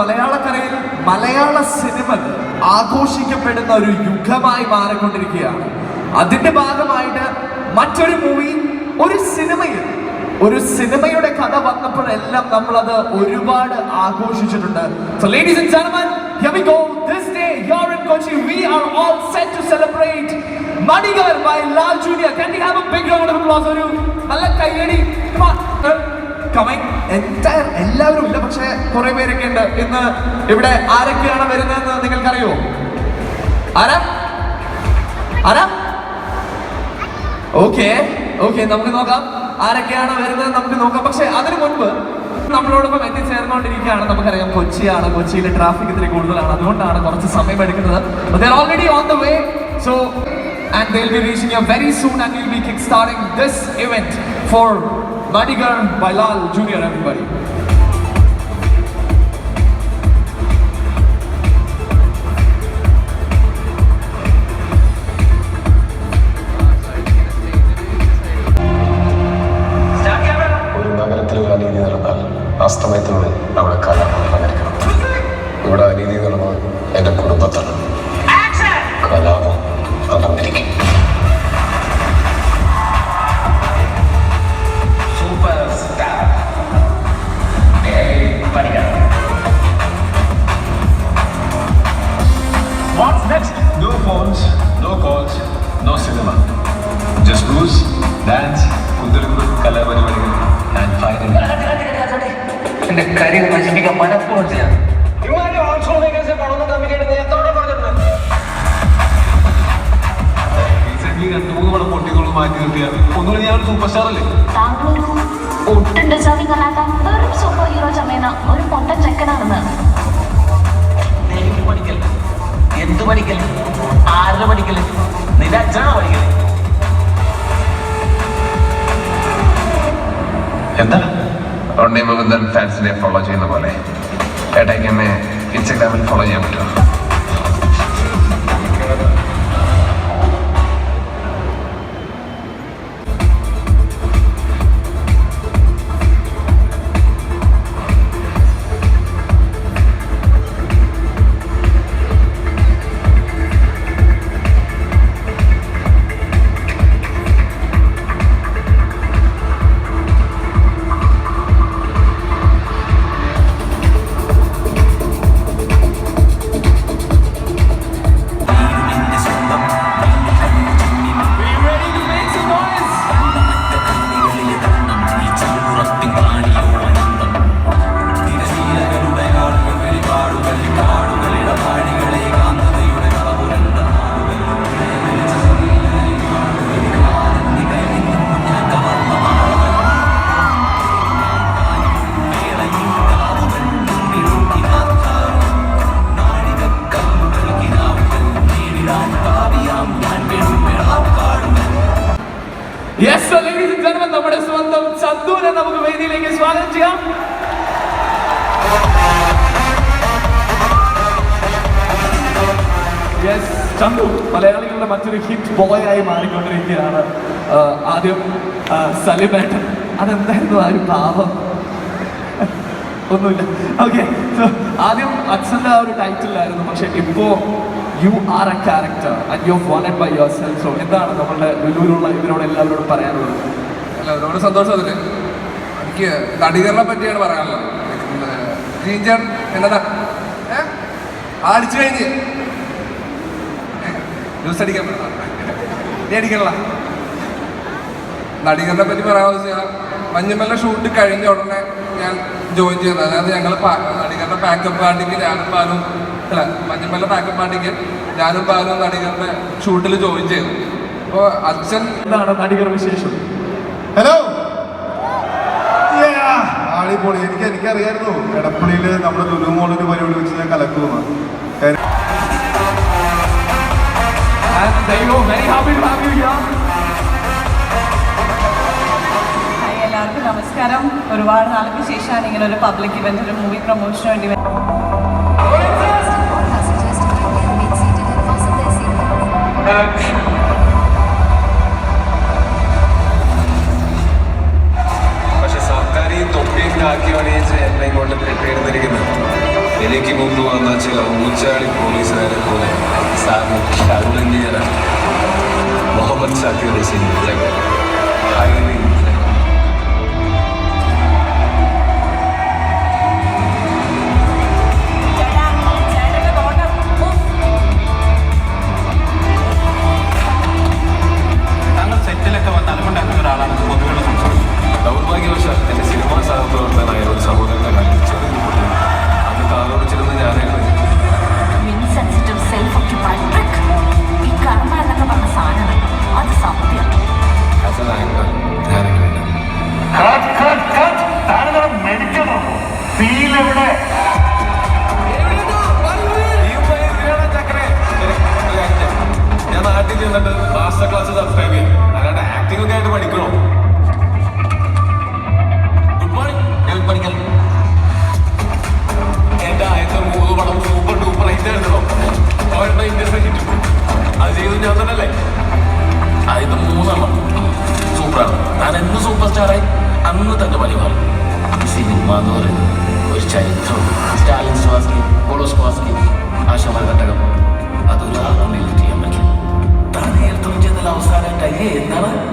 മലയാളക്കരയിൽ മലയാള സിനിമകൾ ആഘോഷിക്കപ്പെടുന്ന ഒരു യുഗമായി മാറിക്കൊണ്ടിരിക്കുകയാണ്. അതിന്റെ ഭാഗമായിട്ട് മറ്റൊരു മൂവി ഒരു സിനിമയിൽ ഒരു സിനിമയുടെ കഥ വന്നപ്പോഴെല്ലാം നമ്മൾ അത് ഒരുപാട് ആഘോഷിച്ചിട്ടുണ്ട്. Ladies and Kochi we are all set to celebrate മണികർ by junior have a big ഒരു നല്ല കൈയടി കൈയടിമാ കമൈൻ എന്റയർ എല്ലാവരും ഇല്ല പക്ഷെ കുറെ പേരൊക്കെ ഉണ്ട്. ഇന്ന് ഇവിടെ ആരൊക്കെയാണ് വരുന്നതെന്ന് നിങ്ങൾക്കറിയോ? ആരാ? ആരാ? ഓക്കെ ഓക്കെ നമുക്ക് നോക്കാം. ആരൊക്കെയാണ് വരുന്നത് നമുക്ക് നോക്കാം. പക്ഷെ അതിനു മുൻപ് നമ്മളോടൊപ്പം എത്തിച്ചേർന്നുകൊണ്ടിരിക്കുകയാണ്. നമുക്കറിയാം കൊച്ചിയാണ്. കൊച്ചിയിലെ ട്രാഫിക് ഇത്തിരി കൂടുതലാണ്. അതുകൊണ്ടാണ് കുറച്ച് സമയം എടുക്കുന്നത്. Already on the way so and reaching here very soon and we'll be kickstarting this event for Madigar bodyguard Bailal Jr. everybody. 把它破成这样 Unni Mukundan ഫാൻസിനെ follow ചെയ്യുന്ന പോലെ. ഏട്ടായിക്ക് എന്നെ ഇൻസ്റ്റഗ്രാമിൽ ഫോളോ ചെയ്യാൻ പറ്റുമോ? നമുക്ക് വേദിയിലേക്ക് സ്വാഗതം ചെയ്യാം. യെസ് ചന്തു മലയാളികളുടെ മറ്റൊരു ഹിറ്റ് ബോയ് ആയി മാറിക്കൊണ്ടിരിക്കുകയാണ്. ആദ്യം സലിമേട്ടൻ. അതെന്തായിരുന്നു ആ ഒരു ഭാവം? ഒന്നുമില്ല. ഓക്കെ ആദ്യം അച്ഛന്റെ ആ ഒരു ടൈറ്റിലായിരുന്നു പക്ഷെ ഇപ്പോ you are a character and you wanted by yourself so എന്താണ് നമ്മളുടെ ലുലുവിലുള്ള ഇവരോട് എല്ലാവരോടും പറയാനുള്ളത്? അല്ല ഒരുപാട് സന്തോഷം അതിൽ. എനിക്ക് നടികറിനെ പറ്റിയാണ് പറയാനുള്ളത്. ജീഞ്ചർ എന്നതാ? ഏഹ് അടിച്ചു കഴിഞ്ഞ്. ജ്യൂസ് അടിക്കാൻ പറ്റില്ല നീ അടിക്കണല്ല നടികറിനെ പറ്റി പറയാമെന്ന് വെച്ചാൽ മഞ്ഞുമല്ല ഷൂട്ട് കഴിഞ്ഞ ഉടനെ ഞാൻ ജോയിൻ ചെയ്തത്. അതായത് ഞങ്ങൾ നടികരുടെ പാക്കപ്പ് പാർട്ടിക്ക് ഞാനും പാലും അല്ല മഞ്ഞുമല്ല പാക്കപ്പ് പാർട്ടിക്ക് ഞാനും പാലും നടികരുടെ ഷൂട്ടിൽ ജോയിൻ ചെയ്തു. അപ്പോൾ അച്ഛൻ എന്താണ് നടികർ വിശേഷം? ഹലോ ആളിപ്പൊളി എനിക്ക് എനിക്കറിയായിരുന്നു. എടപ്പള്ളിയിൽ നമ്മുടെ ദുരുമോളൊരു പരിപാടി വെച്ച് ഞാൻ കലക്കുമെന്ന് And there you go, very happy to have you here. Hi എല്ലാവർക്കും നമസ്കാരം. ഒരുപാട് നാൾക്ക് ശേഷമാണ് ഇങ്ങനെ ഒരു പബ്ലിക് ഇവന്റ് ഒരു മൂവി പ്രൊമോഷന് വേണ്ടി ചില ഊച്ചാളി പോലീസുകാരെ പോലെ സാറിന് ഷാറുലന്റിയറാണ് മുഹമ്മദ് ഷാക്കിയുടെ ഹുസൈൻ ഹൈലി താങ്കൾ ഞാൻ നാട്ടിൽ മാസ്റ്റർ ക്ലാസ് സബ്സ്ക്രൈബ് ചെയ്യാം അല്ലാണ്ട് ആക്ടിംഗ് ഒക്കെ ആയിട്ട് പഠിക്കണോ? ഗുഡ് മോർണിംഗ് ഞാൻ പണിക്കൽ എന്റെ ആദ്യത്തെ മൂന്ന് പടം സൂപ്പർ ഡൂപ്പർ ഹിറ്റ് ആയിരുന്നല്ലോ അവരുടെ ഇൻഡസ്ട്രി ഹിറ്റ് അത് ചെയ്തു ഞാൻ തന്നെയല്ലേ? ആദ്യത്തെ മൂന്നെണ്ണം. സൂപ്പറാണ്. ഞാൻ എന്ന് സൂപ്പർ സ്റ്റാറായി അന്ന് തന്നെ പണി മാറി. സിനിമ എന്ന് പറയുന്നത് ഒരു ചരിത്രം. സ്റ്റാലിൻ സ്വാസ്കി പോളോ സ്വാസ്കി ഘട്ടകം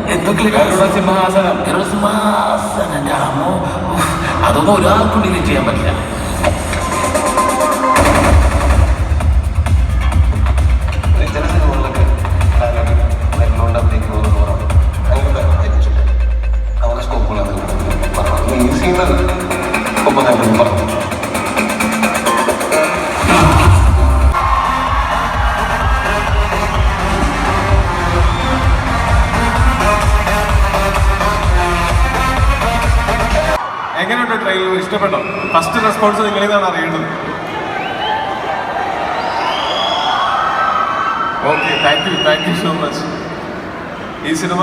എന്താണ് എന്തൊക്കെ ഗരുഡ സിംഹാസനം. ഗരുഡ സിംഹാസനം അമ്മോ അതൊന്നും ഒരാൾക്കും ചെയ്യാൻ പറ്റില്ല ഇഷ്ടപ്പെട്ടോ? ഫസ്റ്റ് റെസ്പോൺസ് നിങ്ങളിൽ നിന്നാണ് അറിയേണ്ടത്? Okay thank you thank you so much ഈ സിനിമ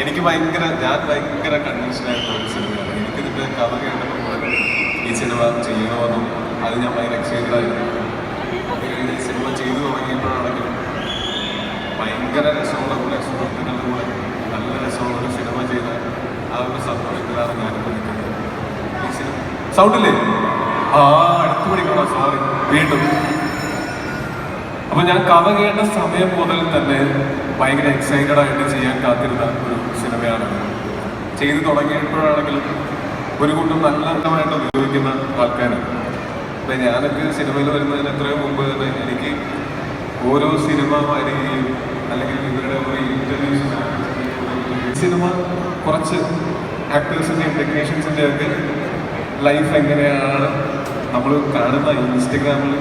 എനിക്ക് ഭയങ്കര ഞാൻ ഭയങ്കര കൺവിൻസ്ഡ് ആയിട്ടുള്ള ഒരു സിനിമയാണ്. എനിക്കിതിന്റെ കഥ കേട്ടപ്പോൾ ഈ സിനിമ ചെയ്യണമെന്നും അത് ഞാൻ ഭയങ്കര എക്സൈറ്റഡ് ആയിരുന്നു ഈ സിനിമ ചെയ്തു തുടങ്ങിയപ്പോഴാണെങ്കിലും ഭയങ്കര രസമുള്ള കൂടെ സുഹൃത്തുക്കളുടെ കൂടെ നല്ല രസമുള്ള ഒരു സിനിമ ചെയ്ത ആ ഒരു സന്തോഷത്തിലാണ് ഞാനിപ്പോൾ നിൽക്കുന്നത് ഈ സിനിമ സൗണ്ടില്ലേ? ആ അടുത്ത് പഠിക്കണോ സോറി വീണ്ടും. അപ്പൊ ഞാൻ കഥ കേട്ട സമയം മുതൽ തന്നെ ഭയങ്കര എക്സൈറ്റഡ് ആയിട്ട് ചെയ്യാൻ കാത്തിരുന്ന ഒരു സിനിമയാണ് ചെയ്തു തുടങ്ങിയപ്പോഴാണെങ്കിലും ഒരു കൂട്ടം നല്ല നല്ലതായിട്ട് ഉപയോഗിക്കുന്ന ആൾക്കാരാണ് അപ്പൊ ഞാനൊക്കെ സിനിമയിൽ വരുന്നതിന് എത്രയോ മുമ്പ് തന്നെ എനിക്ക് ഓരോ സിനിമ വരികയും അല്ലെങ്കിൽ ഇവരുടെ ഒരു ഇന്റർവ്യൂസ് സിനിമ കുറച്ച് ആക്ടേഴ്സിന്റെയും ടെക്നീഷ്യൻസിന്റെയും ഒക്കെ ലൈഫ് എങ്ങനെയാണ്? നമ്മൾ കാണുന്ന ഇൻസ്റ്റഗ്രാമിൽ